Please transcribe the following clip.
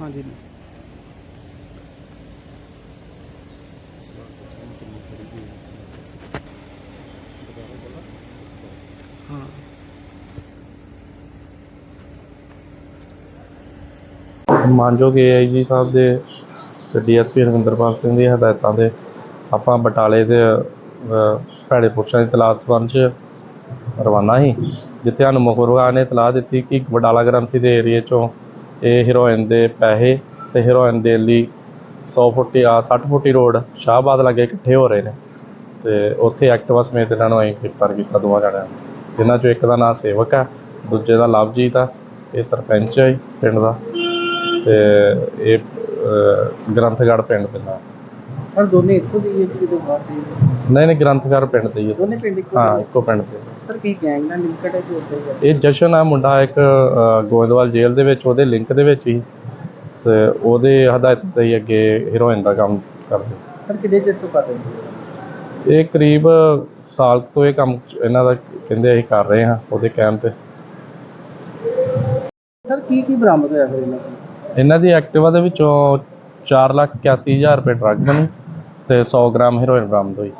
Allez. ਮਾਨਯੋਗ AIG ਸਾਹਿਬ ਦੇ ਤੇ ਡੀਐਸਪੀ ਰਵਿੰਦਰਪਾਲ ਸਿੰਘ ਦੀਆਂ ਹਦਾਇਤਾਂ ਦੇ ਆਪਾਂ ਬਟਾਲੇ ਦੇ ਭੈੜੇ ਪੁਰਸ਼ਾਂ ਦੀ ਤਲਾਸ਼ ਸੰਬੰਧ 'ਚ ਰਵਾਨਾ ਸੀ, ਜਿੱਥੇ ਸਾਨੂੰ ਮੁਖਬਰਾਂ ਨੇ ਇਤਲਾਹ ਦਿੱਤੀ ਕਿ ਬਟਾਲਾ ਗ੍ਰੰਥੀ ਦੇ ਏਰੀਏ 'ਚੋਂ ਇਹ ਹੀਰੋਇਨ ਦੇ ਪੈਸੇ ਤੇ ਹੀਰੋਇਨ ਦੇ ਲਈ 100 ਫੁੱਟੀ, ਆ 60 ਫੁੱਟੀ ਰੋਡ ਸ਼ਾਹਬਾਦ ਲਾਗੇ ਇਕੱਠੇ ਹੋ ਰਹੇ ਨੇ ਤੇ ਉੱਥੇ ਐਕਟਿਵਾ ਸਮੇਤ ਇਹਨਾਂ ਨੂੰ ਅਸੀਂ ਗ੍ਰਿਫਤਾਰ ਕੀਤਾ ਦੋਵਾਂ ਜਣਿਆਂ ਨੂੰ, ਜਿਨ੍ਹਾਂ 'ਚੋਂ ਇੱਕ ਦਾ ਨਾਮ ਸੇਵਕ ਹੈ ਦੂਜੇ ਦਾ ਲਵਜੀਤ ਆ, ਇਹ ਸਰਪੰਚ ਹੈ ਜੀ, ਪਿੰਡ ਦਾ। ਤੇ ਇਹ ਅਹ, ਗ੍ਰੰਥਗੜ੍ਹ ਪਿੰਡ ਪੈਂਦਾ ਸਰ ਦੋਨੇ ਇੱਕੋ ਦੀ ਇੱਕ ਕਿਤੇ ਬਾਹਰ ਦੇ ਨਹੀਂ ਨਹੀਂ ਗ੍ਰੰਥਗੜ੍ਹ ਪਿੰਡ ਤੇ ਹੀ ਹੈ। ਦੋਨੇ ਪਿੰਡ ਇੱਕੋ ਹਾਂ? ਇੱਕੋ ਪਿੰਡ ਤੇ ਸਰ ਕੀ ਗੈਂਗ ਨਾਲ ਲਿੰਕਡ ਹੈ ਕਿ ਉੱਥੇ ਹੀ ਹੈ ਇਹ ਜਸ਼ਨ ਆ ਮੁੰਡਾ ਇੱਕ ਅਹ, ਗੋਇੰਦਵਾਲ ਜੇਲ੍ਹ ਦੇ ਵਿੱਚ ਉਹਦੇ ਲਿੰਕ ਦੇ ਵਿੱਚ ਹੀ। ਤੇ ਉਹਦੇ ਹਦਾਇਤ ਤੇ ਹੀ ਅੱਗੇ ਹੀਰੋਇਨ ਦਾ ਕੰਮ ਕਰਦੇ। ਸਰ ਕਿੰਨੇ ਚਿਰ ਤੋਂ ਕਰ ਰਹੇ ਹੋ ਇਹ ਕਰੀਬ ਸਾਲ ਕੁ ਤੋਂ ਇਹ ਕੰਮ ਇਹਨਾਂ ਦਾ ਕਹਿੰਦੇ ਅਸੀਂ ਕਰ ਰਹੇ ਹਾਂ ਉਹਦੇ ਕਹਿਣ ਤੇ। ਸਰ ਕੀ ਕੀ ਬਰਾਮਦ ਹੋਇਆ ਫਿਰ ਇਹਨਾਂ ਕੋਲ ਇਹਨਾਂ ਦੀ ਐਕਟਿਵਾ ਦੇ ਵਿੱਚੋਂ 481000 ਰੁਪਏ ਡਰੱਗ ਬਣੀ ਤੇ 100 ਗ੍ਰਾਮ ਹੀਰੋਇਨ ਬਰਾਮਦ ਹੋਈ।